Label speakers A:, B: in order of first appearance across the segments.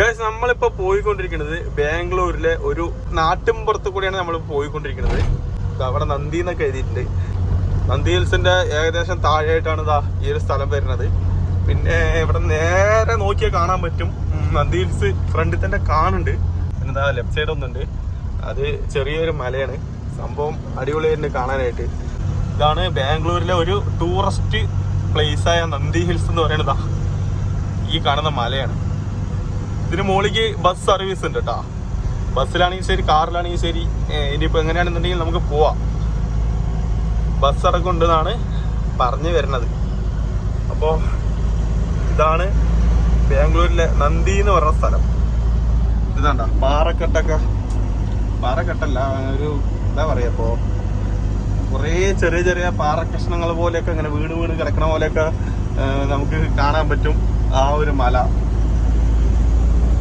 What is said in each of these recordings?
A: Guys നമ്മളിപ്പോ പോയിക്കൊണ്ടിരിക്കുന്നത് ബാംഗ്ലൂരിലെ ഒരു നാട്ടിൻപുറത്ത് കൂടിയാണ് നമ്മൾ പോയിക്കൊണ്ടിരിക്കുന്നത്. അവിടെ നന്ദി എന്നൊക്കെ എഴുതിയിട്ടുണ്ട്. നന്ദി ഹിൽസിന്റെ ഏകദേശം താഴെയായിട്ടാണ് ഇതാ ഈ ഒരു സ്ഥലം വരുന്നത്. പിന്നെ ഇവിടെ നേരെ നോക്കിയാൽ കാണാൻ പറ്റും. നന്ദി ഹിൽസ് ഫ്രണ്ടിൽ തന്നെ കാണുന്നുണ്ട്. പിന്നെ ലെഫ്റ്റ് സൈഡ് ഒന്നുണ്ട്. അത് ചെറിയൊരു മലയാണ്. സംഭവം അടിപൊളിയായിട്ടുണ്ട് കാണാനായിട്ട്. ഇതാണ് ബാംഗ്ലൂരിലെ ഒരു ടൂറിസ്റ്റ് പ്ലേസ് ആയ നന്ദി ഹിൽസ് എന്ന് പറയുന്നത് ഈ കാണുന്ന മലയാണ്. ഇതിന് മുകളിലേക്ക് ബസ് സർവീസ് ഉണ്ട് കേട്ടോ ബസ്സിലാണെങ്കിൽ ശരി കാറിലാണെങ്കിൽ ശരി ഇനിയിപ്പോൾ എങ്ങനെയാണെന്നുണ്ടെങ്കിൽ നമുക്ക് പോവാം. ബസ് അടക്കമുണ്ടെന്നാണ് പറഞ്ഞു വരുന്നത്. അപ്പോൾ ഇതാണ് ബാംഗ്ലൂരിലെ നന്ദി എന്ന് പറഞ്ഞ സ്ഥലം. ഇതാണ്ട പാറക്കെട്ടൊക്കെ. പാറക്കെട്ടല്ല ഒരു എന്താ പറയുക ഇപ്പോ കുറേ ചെറിയ ചെറിയ പാറക്കഷ്ണങ്ങൾ പോലെയൊക്കെ ഇങ്ങനെ വീട് വീട് കിടക്കണ പോലെയൊക്കെ നമുക്ക് കാണാൻ പറ്റും. ആ ഒരു മല.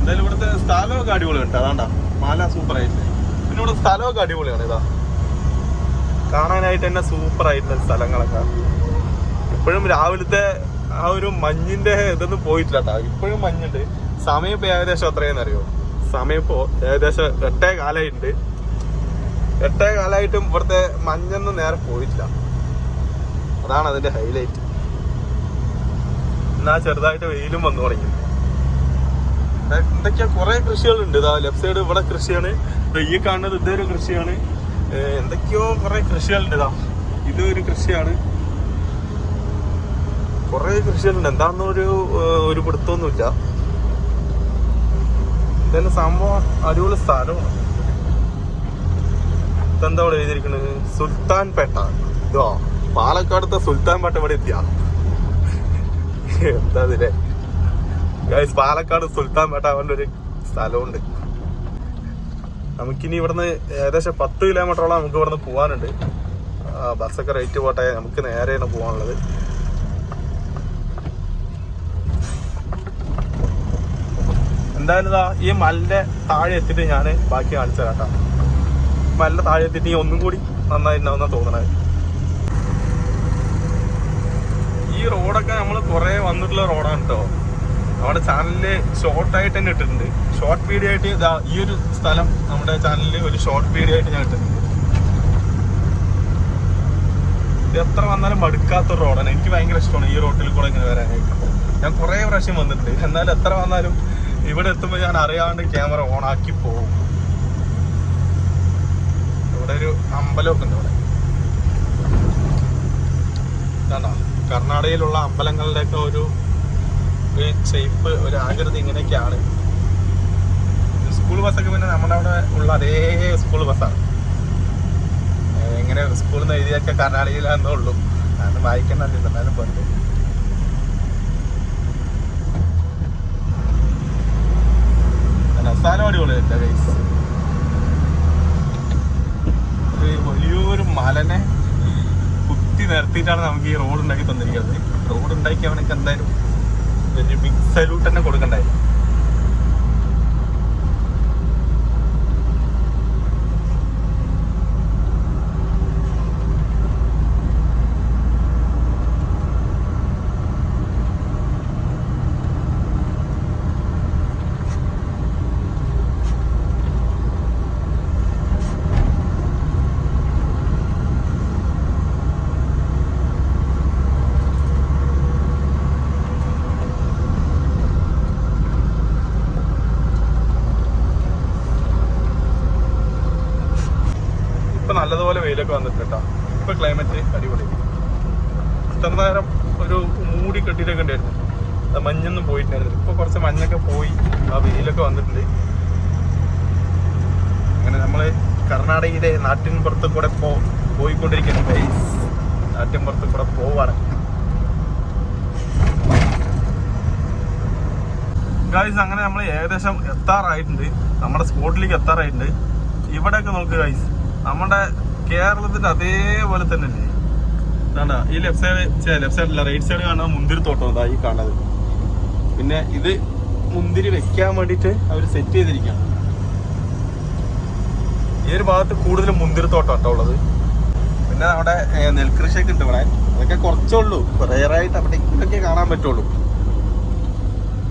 A: എന്തായാലും ഇവിടുത്തെ സ്ഥലമൊക്കെ അടിപൊളിയുണ്ട് അതാണ്ടാ മല സൂപ്പർ ആയിട്ട് പിന്നെ ഇവിടെ സ്ഥലമൊക്കെ അടിപൊളിയാണ് ഇതാ. കാണാനായിട്ട് തന്നെ സൂപ്പർ ആയിട്ടുള്ള സ്ഥലങ്ങളൊക്കെ. ഇപ്പോഴും രാവിലത്തെ ആ ഒരു മഞ്ഞിന്റെ ഇതൊന്നും പോയിട്ടില്ല കേട്ടോ. ഇപ്പോഴും മഞ്ഞുണ്ട്. സമയം ഇപ്പൊ ഏകദേശം എത്രയെന്ന് അറിയോ സമയം ഇപ്പോ ഏകദേശം എട്ടേ കാലമായിട്ടുണ്ട് എട്ടേ കാലമായിട്ടും ഇവിടുത്തെ മഞ്ഞൊന്നും നേരെ പോയിട്ടില്ല. അതാണ് അതിന്റെ ഹൈലൈറ്റ് എന്നാ ചെറുതായിട്ട് വെയിലും വന്നു തുടങ്ങി. എന്തൊക്കെയാ? കുറെ കൃഷികളുണ്ട്. ഇതാ ലെഫ്റ്റ് സൈഡ് ഇവിടെ കൃഷിയാണ്. ഈ കാണുന്നത് ഇതൊരു കൃഷിയാണ്. എന്തൊക്കെയോ കുറെ കൃഷികളുണ്ട്. ഇതാ ഇതൊരു കൃഷിയാണ്. കുറെ കൃഷികളുണ്ട്. എന്താണെന്നൊരു ഒരു പിടുത്തമൊന്നുമില്ല ഇതെല്ലാം സംഭവം അടിപൊളി സ്ഥലമാണ്. ഇതെന്താ ഇവിടെ എഴുതിയിരിക്കുന്നത് സുൽത്താൻ പേട്ട ഇതോ പാലക്കാടത്തെ സുൽത്താൻ പേട്ട ഇവിടെ എത്തിയാ. എന്താ ഇതിലെ? പാലക്കാട് സുൽത്താൻ പേട്ട അവന്റെ ഒരു സ്ഥലമുണ്ട്. നമുക്കിനി ഇവിടുന്ന് ഏകദേശം പത്ത് കിലോമീറ്ററോളം നമുക്ക് ഇവിടുന്ന് പോകാനുണ്ട് ബസ്സൊക്കെ റേറ്റ് പോട്ടെ നമുക്ക് നേരെയാണ് പോകാനുള്ളത് എന്തായാലും ഈ മലിന്റെ താഴെ എത്തിയിട്ട് ഞാൻ ബാക്കി കാണിച്ചു കേട്ടോ. മലിന്റെ താഴെ എത്തിയിട്ട് ഒന്നും കൂടി നന്നായിട്ടുണ്ടാവുന്ന തോന്നണത് ഈ റോഡൊക്കെ നമ്മൾ കുറേ വന്നിട്ടുള്ള റോഡാണ് കേട്ടോ നമ്മുടെ ചാനലിൽ ഷോർട്ട് ആയിട്ട് തന്നെ ഇട്ടിട്ടുണ്ട്. ഷോർട്ട് വീഡിയോ ആയിട്ട് ഈ ഒരു സ്ഥലം നമ്മുടെ ചാനലിൽ ഒരു ഷോർട്ട് വീഡിയോ ആയിട്ട് ഞാൻ ഇട്ടിട്ടുണ്ട്. ഇത് എത്ര വന്നാലും മടുക്കാത്ത റോഡാണ് എനിക്ക് ഭയങ്കര ഇഷ്ടമാണ് ഈ റോട്ടിൽ കൂടെ ഇങ്ങനെ വരാനായിട്ട്. ഞാൻ കുറേ പ്രാവശ്യം വന്നിട്ടുണ്ട്. എന്നാലും എത്ര വന്നാലും ഇവിടെ എത്തുമ്പോൾ ഞാൻ അറിയാണ്ട് ക്യാമറ ഓൺ ആക്കി പോകും. ഇവിടെ ഒരു അമ്പലമൊക്കെ ഉണ്ട് ഇവിടെ. കർണാടകയിലുള്ള അമ്പലങ്ങളുടെയൊക്കെ ഒരു ഒരു ഷേപ്പ് ഒരു ആകൃതി ഇങ്ങനെയൊക്കെയാണ്. സ്കൂൾ ബസ്സൊക്കെ പിന്നെ നമ്മുടെ അവിടെ ഉള്ള അതേ സ്കൂൾ ബസ്സാണ് എങ്ങനെ സ്കൂളിൽ നിന്ന് എഴുതിയൊക്കെ കർണാടകയിലാണെന്നേ ഉള്ളൂ. അത് വായിക്കണ്ടല്ലോ എന്നാലും പറഞ്ഞു സ്ഥലം അടിപൊളിയല്ല ഗൈസ് വലിയൊരു മലനെ കുത്തി നിർത്തിയിട്ടാണ് നമുക്ക് ഈ റോഡ് ഉണ്ടാക്കി തന്നിരിക്കുന്നത്. റോഡ് ഉണ്ടാക്കി അവനൊക്കെ എന്തായാലും ഒരു ബിഗ് സല്യൂട്ട് തന്നെ കൊടുക്കണ്ടായിരുന്നു ഇപ്പൊ നല്ലതുപോലെ വെയിലൊക്കെ വന്നിട്ടുണ്ട് കേട്ടോ ഇപ്പൊ ക്ലൈമറ്റ് അടിപൊളി ഇത്ര നേരം ഒരു മൂടി കെട്ടിയിട്ടൊക്കെ ഉണ്ടായിരുന്നു. മഞ്ഞൊന്നും പോയിട്ടുണ്ടായിരുന്നു ഇപ്പൊ കുറച്ച് മഞ്ഞൊക്കെ പോയി ആ വെയിലൊക്കെ വന്നിട്ടുണ്ട്. അങ്ങനെ നമ്മൾ കർണാടകയിലെ നാട്ടിൻ പുറത്ത് കൂടെ പോ പോയിക്കൊണ്ടിരിക്കുന്നു ഗൈസ് നാട്ടിൻ പുറത്ത് കൂടെ പോവാണ്. ഗൈസ് അങ്ങനെ നമ്മൾ ഏകദേശം എത്താറായിട്ടുണ്ട്. നമ്മുടെ സ്പോട്ടിലേക്ക് എത്താറായിട്ടുണ്ട്. ഇവിടെയൊക്കെ നോക്ക് ഗൈസ് നമ്മുടെ കേരളത്തിന്റെ അതേപോലെ തന്നെ അല്ലേ ഈ ലെഫ്റ്റ് സൈഡ് ലെഫ്റ്റ് സൈഡല്ല റൈറ്റ് സൈഡ് കാണുന്ന മുന്തിരി തോട്ടം കാണുന്നത്. പിന്നെ ഇത് മുന്തിരി വെക്കാൻ വേണ്ടിട്ട് അവർ സെറ്റ് ചെയ്തിരിക്കുകയാണ്. ഈ ഒരു ഭാഗത്ത് കൂടുതലും മുന്തിരിത്തോട്ടം കേട്ടോ ഉള്ളത്. പിന്നെ നമ്മുടെ നെൽകൃഷിയൊക്കെ ഉണ്ട് ഇവിടെ. അതൊക്കെ കുറച്ചേ ഉള്ളൂ. റയറായിട്ട് അവിടെ ഇവിടെയൊക്കെ കാണാൻ പറ്റുള്ളൂ.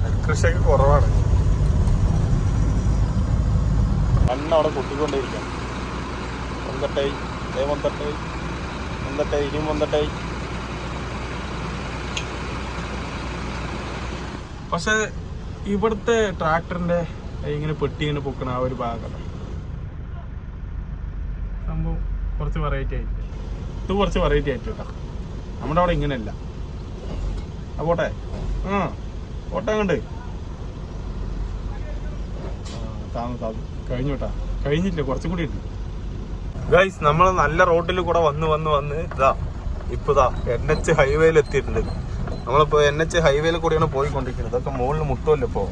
A: നെൽകൃഷിയൊക്കെ കുറവാണ്. മണ്ണ് അവിടെ കൊട്ടിക്കൊണ്ടേയിരിക്കാം ഒന്തട്ടായി ദേ ഒന്തട്ടായി ഇനി ഒന്തട്ടായി പക്ഷെ ഇവിടുത്തെ ട്രാക്ടറിന്റെ ഇങ്ങനെ പെട്ടി ഇങ്ങനെ പൊക്കണ ആ ഒരു ഭാഗം. സംഭവം കുറച്ച് വെറൈറ്റി ആയിട്ട്. ഇത് കുറച്ച് വെറൈറ്റി ആയിട്ട് കേട്ടോ. നമ്മുടെ അവിടെ ഇങ്ങനെയല്ല. ആ പോട്ടെ. ആ പോട്ടെ അങ്ങോട്ട്. താന്ന് താന്ന് കഴിഞ്ഞു കേട്ടാ. കഴിഞ്ഞിട്ടില്ല കുറച്ചും കൂടി ഉണ്ട്. ഗൈസ് നമ്മൾ നല്ല റോഡിൽ കൂടെ വന്ന് വന്ന് വന്ന് ഇതാ ഇപ്പൊ ഇതാ എൻ എച്ച് ഹൈവേയിൽ എത്തിയിട്ടുണ്ട്. നമ്മളിപ്പോ എൻ എച്ച് ഹൈവേയിൽ കൂടിയാണ് പോയിക്കൊണ്ടിരിക്കുന്നത്. ഇതൊക്കെ മുകളിൽ മുട്ടുമല്ലോ ഇപ്പോ?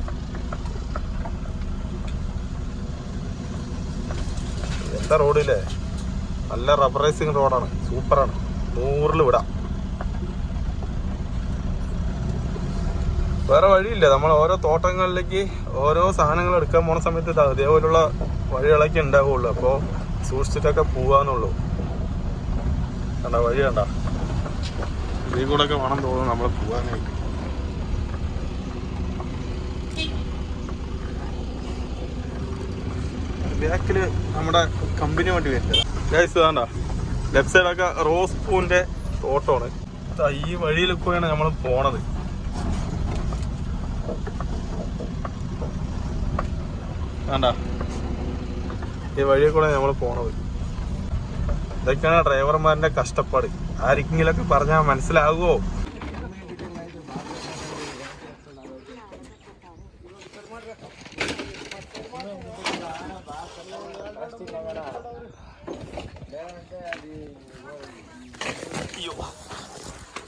A: എന്താ റോഡില്ലേ? നല്ല റബ്ബറൈസിങ് റോഡാണ് സൂപ്പറാണ്. നൂറിൽ വിടാം. വേറെ വഴിയില്ല. നമ്മൾ ഓരോ തോട്ടങ്ങളിലേക്ക് ഓരോ സാധനങ്ങൾ എടുക്കാൻ പോണ സമയത്ത് ഇതാ ഇതേപോലുള്ള വഴികളൊക്കെ ഉണ്ടാവുള്ളൂ. അപ്പോൾ സൂക്ഷിച്ചിട്ടൊക്കെ പോവാന്നുള്ളൂ. കണ്ട വഴി കണ്ട? ഇതിൽ കൂടെ ഒക്കെ വേണം തോന്നുന്നു നമ്മൾ പോവാനായിട്ട്. ബാക്കിൽ നമ്മുടെ കമ്പനി വണ്ടി വരുന്നത്. ഗൈസ് വേണ്ട ലെഫ്റ്റ് സൈഡൊക്കെ റോസ് പൂവിന്റെ തോട്ടമാണ്. ഈ വഴിയിൽ കൂടെയാണ് നമ്മൾ പോണത്. വേണ്ട ഈ വഴിയിൽ കൂടെ നമ്മൾ പോണത്. ഇതൊക്കെയാണ് ഡ്രൈവർമാരുടെ കഷ്ടപ്പാട്. ആരെങ്കിലൊക്കെ പറഞ്ഞാൽ മനസ്സിലാകുമോ അയ്യോ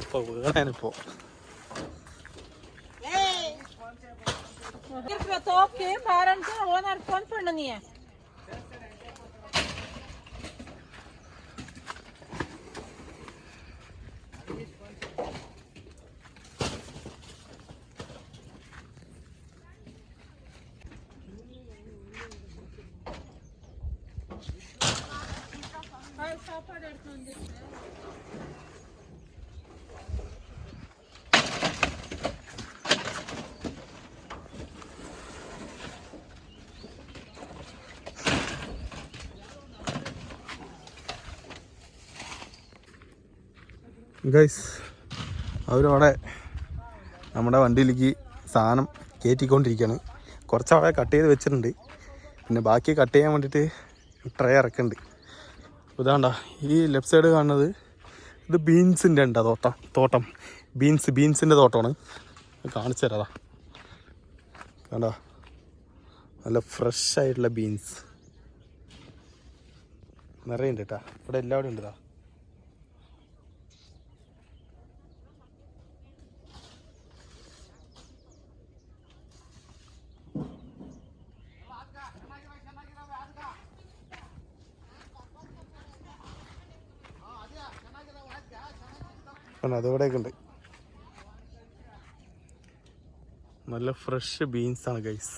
A: ഇപ്പൊ വീണാനിപ്പോ.
B: Irka toke, baran ka, onar
A: അവരവിടെ നമ്മുടെ വണ്ടിയിലേക്ക് സാധനം കയറ്റിക്കൊണ്ടിരിക്കുകയാണ്. കുറച്ചവിടെ കട്ട് ചെയ്ത് വെച്ചിട്ടുണ്ട്. പിന്നെ ബാക്കി കട്ട് ചെയ്യാൻ വേണ്ടിയിട്ട് ട്രേ ഇറക്കുന്നുണ്ട്. ഇതാണ്ട ഈ ലെഫ്റ്റ് സൈഡ് കാണുന്നത് ഇത് ബീൻസിന്റെ ഉണ്ട് തോട്ടം തോട്ടം. ബീൻസ് ബീൻസിന്റെ തോട്ടമാണ്. കാണിച്ചു തരാതാ കണ്ടോ? നല്ല ഫ്രഷ് ആയിട്ടുള്ള ബീൻസ്. നിറയുണ്ട് കേട്ടാ ഇവിടെ എല്ലാവരും ഉണ്ട് ആണ് അതിവിടെയൊക്കെ ഉണ്ട്. നല്ല ഫ്രഷ് ബീൻസ് ആണ് ഗൈസ്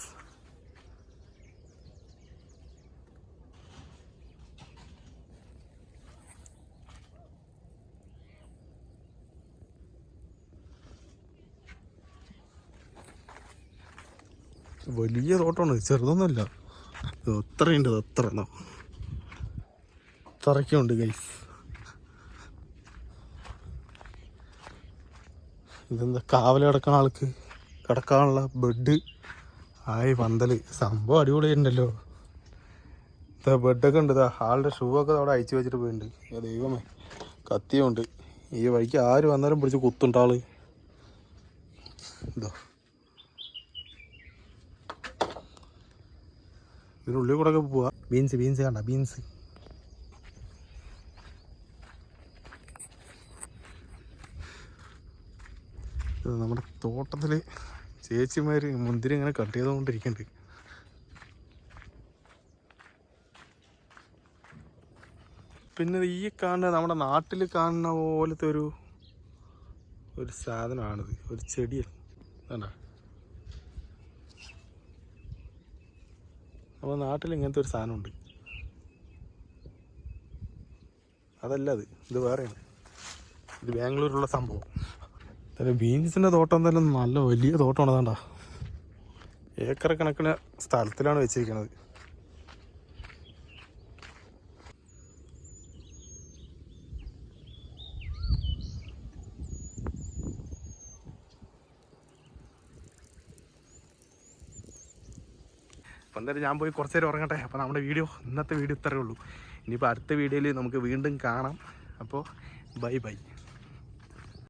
A: വലിയ തോട്ടമാണ് ചെറുതൊന്നുമല്ല. ഇത് എത്രയുണ്ട് അത്ര ഇത്രയ്ക്കുണ്ട് ഗൈസ് ഇതെന്താ? കാവൽ കിടക്കണ ആൾക്ക് കിടക്കാനുള്ള ബെഡ്. ആയി പന്തൽ സംഭവം അടിപൊളിയുണ്ടല്ലോ ഇതാ ബെഡൊക്കെ ഉണ്ട്. ഇതാ ആളുടെ ഷൂ ഒക്കെ അവിടെ അയച്ചു വെച്ചിട്ട് പോയിട്ടുണ്ട് ദൈവമേ കത്തിയുണ്ട്. ഈ വഴിക്ക് ആര് വന്നാലും പിടിച്ച് കുത്തുണ്ട് ആൾ ഇതാ. ഇതിനുള്ളിൽ കൂടെ ഒക്കെ പോവാ. ബീൻസ് ബീൻസ് കണ്ട ബീൻസ്. ഇത് നമ്മുടെ തോട്ടത്തിൽ ചേച്ചിമാർ മുന്തിരി ഇങ്ങനെ കട്ട് ചെയ്തുകൊണ്ടിരിക്കുന്നുണ്ട്. പിന്നെ ഈ കാണുന്ന നമ്മുടെ നാട്ടിൽ കാണുന്ന പോലത്തെ ഒരു ഒരു സാധനമാണിത്. ഒരു ചെടിയാണ് വേണ്ട നമ്മുടെ നാട്ടിൽ ഇങ്ങനത്തെ ഒരു സാധനമുണ്ട്. അതല്ല അത് ഇത് വേറെയാണ്. ഇത് ബാംഗ്ലൂരിലുള്ള സംഭവം. അല്ല ബീൻസിന്റെ തോട്ടം എന്തായാലും നല്ല വലിയ തോട്ടമാണ് അതാണ്ടാ. ഏക്കർ കണക്കിന് സ്ഥലത്തിലാണ് വെച്ചിരിക്കുന്നത് അപ്പം എന്തായാലും ഞാൻ പോയി കുറച്ചേരം ഉറങ്ങട്ടെ. അപ്പോൾ നമ്മുടെ വീഡിയോ ഇന്നത്തെ വീഡിയോ ഇത്രയേ ഉള്ളൂ. ഇനിയിപ്പോൾ അടുത്ത വീഡിയോയിൽ നമുക്ക് വീണ്ടും കാണാം. അപ്പോൾ ബൈ ബൈ.